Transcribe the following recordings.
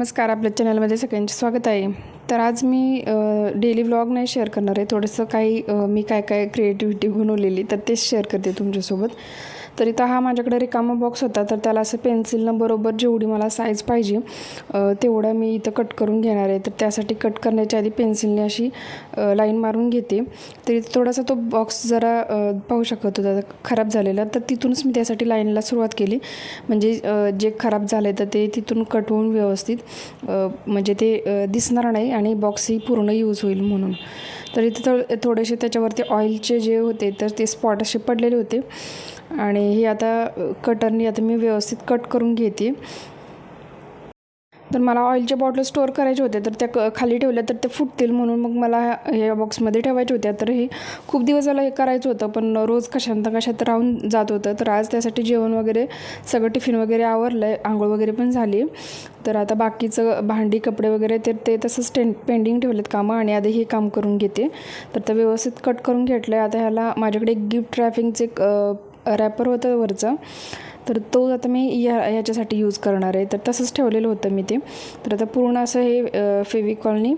नमस्कार आपल्या चॅनलमध्ये सगळ्यांचे स्वागत आहे. तर आज मी डेली व्लॉग नाही शेअर करणार आहे. थोडंसं काही मी काय काय क्रिएटिव्हिटी बनवलेली तर तेच शेअर करते तुमच्यासोबत. तर इथं हा माझ्याकडे रिकामा बॉक्स होता. तर त्याला असं पेन्सिलनं बरोबर जेवढी मला साईज पाहिजे तेवढा तेवढं मी इथं कट करून घेणार आहे. तर त्यासाठी कट करण्याच्या आधी पेन्सिलने अशी लाईन मारून घेते. तर इथं थोडासा तो बॉक्स जरा पाहू शकत होता खराब झालेला. तर तिथूनच मी त्यासाठी लाईनला सुरुवात केली. म्हणजे जे खराब झालं तर ते तिथून कट होऊन व्यवस्थित म्हणजे ते दिसणार नाही आणि बॉक्सही पूर्ण यूज होईल म्हणून. तर इथे थो थोडेसे त्याच्यावरती ऑइलचे जे होते तर ते स्पॉट असे पडलेले होते. आणि हे आता कटरनी आता मी व्यवस्थित कट करून घेते. तर मला ऑइलच्या बॉटल स्टोअर करायचे होते तर त्या क खाली ठेवल्या तर ते फुटतील म्हणून मग मला ह्या बॉक्समध्ये ठेवायचे होत्या. तर हे खूप दिवस झालं हे करायचं होतं पण रोज कशांत कशात राहून जात होतं. तर आज त्यासाठी जेवण वगैरे सगळं टिफिन वगैरे आवरलं आहे आंघोळ वगैरे पण झाली. तर आता बाकीचं भांडी कपडे वगैरे तर ते तसंच टेन पेंडिंग ठेवलेत कामं आणि आधी हे काम करून घेते. तर ते व्यवस्थित कट करून घेतलं आहे आता ह्याला माझ्याकडे एक गिफ्ट रॅफिंगचे एक रॅपर होतं वरचं. तर तो आता मी या ह्याच्यासाठी यूज करणार आहे. तर तसंच ठेवलेलं होतं मी ते. तर आता पूर्ण असं हे फेविकॉलनी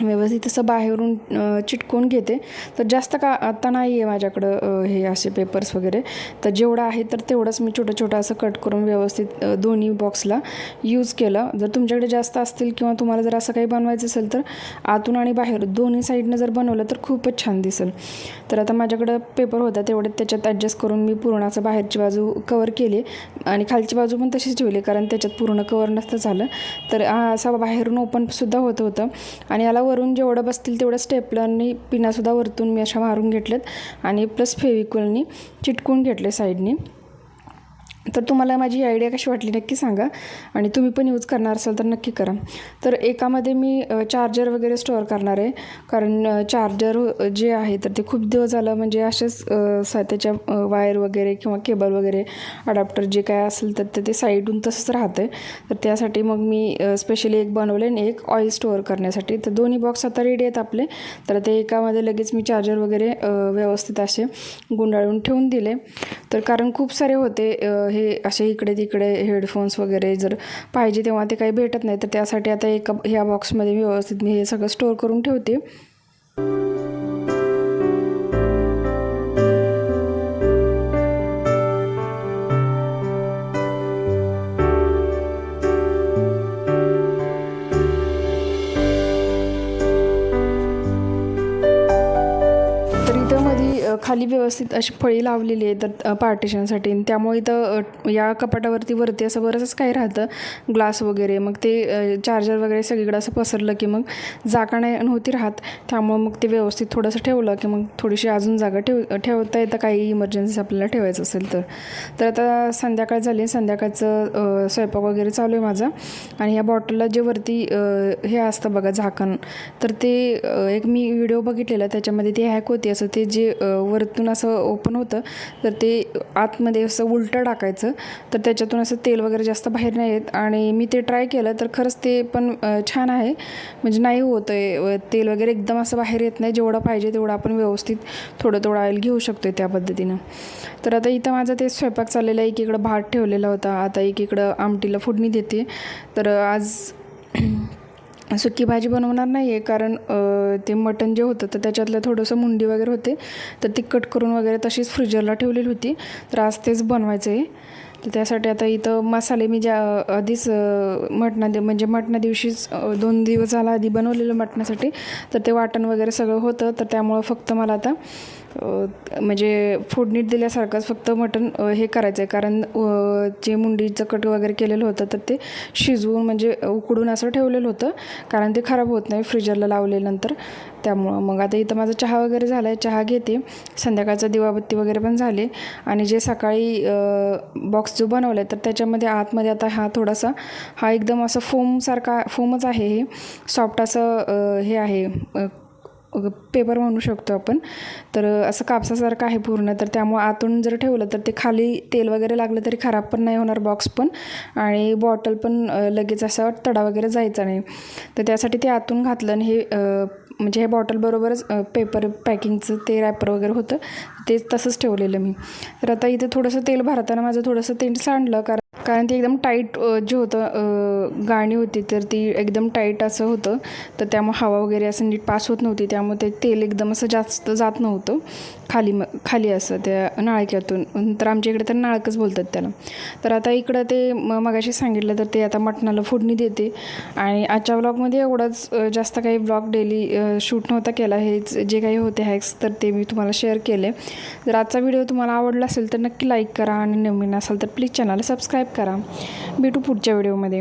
व्यवस्थित असं बाहेरून चिटकून चिटकवून घेते. तर जास्त का आत्ता नाही आहे माझ्याकडं हे असे पेपर्स वगैरे. तर जेवढं आहे तर तेवढंच मी छोटं छोटं असं कट करून व्यवस्थित दोन्ही बॉक्सला यूज केलं. जर तुमच्याकडे जास्त असतील किंवा तुम्हाला जर असं काही बनवायचं असेल तर आतून आणि बाहेर दोन्ही साईडनं जर बनवलं तर खूपच छान दिसेल. तर आता माझ्याकडं पेपर होता तेवढे त्याच्यात ॲडजस्ट करून मी पूर्ण असं बाहेरची बाजू कवर केली. आणि खालची बाजू पण तशीच ठेवली कारण त्याच्यात पूर्ण कवर नसतं झालं. तर असं असा बाहेरून ओपनसुद्धा होत होतं. आणि याला वरून जेवढं बसतील तेवढं स्टेपलरनी पिनासुद्धा वरतून मी अशा मारून घेतल्यात. आणि प्लस फेविक्वलनी चिटकून घेतले साईडनी तर तुम्हाला माझी आयडिया कशी वाटली नक्की सांगा. आणि तुम्ही पण यूज करणार असाल तर नक्की करा. तर एकामध्ये मी चार्जर वगैरे स्टोअर करणार आहे. कारण चार्जर जे आहे तर ते खूप दिवस झालं म्हणजे असेच सा त्याच्या वायर वगैरे किंवा केबल वगैरे अडॅप्टर जे काय असेल तर ते- ते साईडून तसंच राहतं आहे तर त्यासाठी मग मी स्पेशली एक बनवले आणि एक ऑइल स्टोअर करण्यासाठी. तर दोन्ही बॉक्स आता रेडी आहेत आपले. तर ते एकामध्ये लगेच मी चार्जर वगैरे व्यवस्थित असे गुंडाळून ठेवून दिले. तर कारण खूप सारे होते हे असे इकडे तिकडे हेडफोन्स वगैरे जर पाहिजे तेव्हा ते काही भेटत नाही तर त्यासाठी आता एका ह्या बॉक्समध्ये व्यवस्थित मी हे सगळं स्टोअर करून ठेवते. खाली व्यवस्थित अशी फळी लावलेली आहे तर पार्टिशनसाठी आणि त्यामुळे इथं या कपाटावरती वरती असं बरंच काही राहतं. ग्लास वगैरे. मग ते चार्जर वगैरे सगळीकडे असं पसरलं की मग जागा नाही नव्हती राहत. त्यामुळं मग ते व्यवस्थित थोडंसं ठेवलं की मग थोडीशी अजून जागा ठेव ठेवता येतं. काही इमर्जन्सी आपल्याला ठेवायचं असेल तर. तर आता संध्याकाळ झाली. संध्याकाळचं स्वयंपाक वगैरे चालू आहे माझा. आणि या बॉटलला जे वरती हे असतं बघा झाकण. तर ते एक मी व्हिडिओ बघितलेला त्याच्यामध्ये ते हॅक होते. असं ते जे वरतून असं ओपन होतं तर ते आतमध्ये असं उलटं टाकायचं तर त्याच्यातून असं तेल वगैरे जास्त बाहेर नाही येत. आणि मी ते ट्राय केलं तर खरंच ते पण छान आहे. म्हणजे नाही होत आहे तेल वगैरे एकदम असं बाहेर येत नाही. जेवढं पाहिजे तेवढं आपण व्यवस्थित थोडं थोडं ऑइल घेऊ शकतो आहे त्या पद्धतीनं. तर आता इथं माझं ते स्वयंपाक चाललेला आहे एकीकडं भात ठेवलेला होता. आता एकीकडं आमटीला फोडणी देते. तर आज सुकी भाजी बनवणार नाही आहे कारण ते मटण जे होतं तर त्याच्यातलं थोडंसं मुंडी वगैरे होते. तर ती कट करून वगैरे तशीच फ्रीजरला ठेवलेली होती. तर आज तेच बनवायचं आहे तर त्यासाठी आता इथं मसाले मी ज्या आधीच मटणा दि म्हणजे मटणा दिवशीच दोन दिवस झाला आधी बनवलेलं मटणासाठी. तर ते वाटण वगैरे सगळं होतं तर त्यामुळं फक्त मला आता म्हणजे फोडणीत दिल्यासारखंच फक्त मटण हे करायचं आहे कारण जे मुंडीचं कट वगैरे केलेलं होतं तर ते शिजवून म्हणजे उकडून असं ठेवलेलं होतं. कारण ते खराब होत नाही फ्रीजरला लावल्यानंतर. त्यामुळं मग आता इथं माझा चहा वगैरे झाला आहे चहा घेते. संध्याकाळचा दिवाबत्ती वगैरे पण झाले. आणि जे सकाळी बॉक्स जो बनवला आहे तर त्याच्यामध्ये आतमध्ये आता हा थोडासा हा एकदम असं फोमसारखा फोमच आहे हे. सॉफ्ट असं हे आहे पेपर म्हणू शकतो आपण. तर असं कापसासारखं आहे पूर्ण. तर त्यामुळे आतून जर ठेवलं तर ते खाली तेल वगैरे लागलं तरी खराब पण नाही होणार बॉक्स पण. आणि बॉटल पण लगेच असा तडा वगैरे जायचा नाही. तर त्यासाठी ते आतून घातलं आणि हे म्हणजे हे बॉटलबरोबरच पेपर पॅकिंगचं ते रॅपर वगैरे होतं. तेच तसंच ठेवलेलं मी. तर आता इथे थोडंसं तेल भरताना माझं थोडंसं तेल सांडलं कारण कारण ते एकदम टाईट जे होतं गाणी होती तर ती एकदम टाईट असं होतं. तर त्यामुळे हवा वगैरे असं नीट पास होत नव्हती. त्यामुळे ते तेल एकदम असं जास्त जात नव्हतं. खाली म खाली असं त्या नाळक्यातून. तर आमच्या इकडे तर नाळकच बोलतात त्याला. तर आता इकडं ते म मगाशी सांगितलं तर ते आता मटणाला फोडणी देते. आणि आजच्या ब्लॉगमध्ये एवढंच जास्त काही ब्लॉग डेली शूट नव्हता केला. हेच जे काही होते हॅक्स तर ते मी तुम्हाला शेअर केले. जर आजचा व्हिडिओ तुम्हाला आवडला असेल तर नक्की लाईक करा. आणि नवीन असाल तर प्लीज चॅनलला सबस्क्राईब करा. भेटू पुढच्या व्हिडिओमध्ये.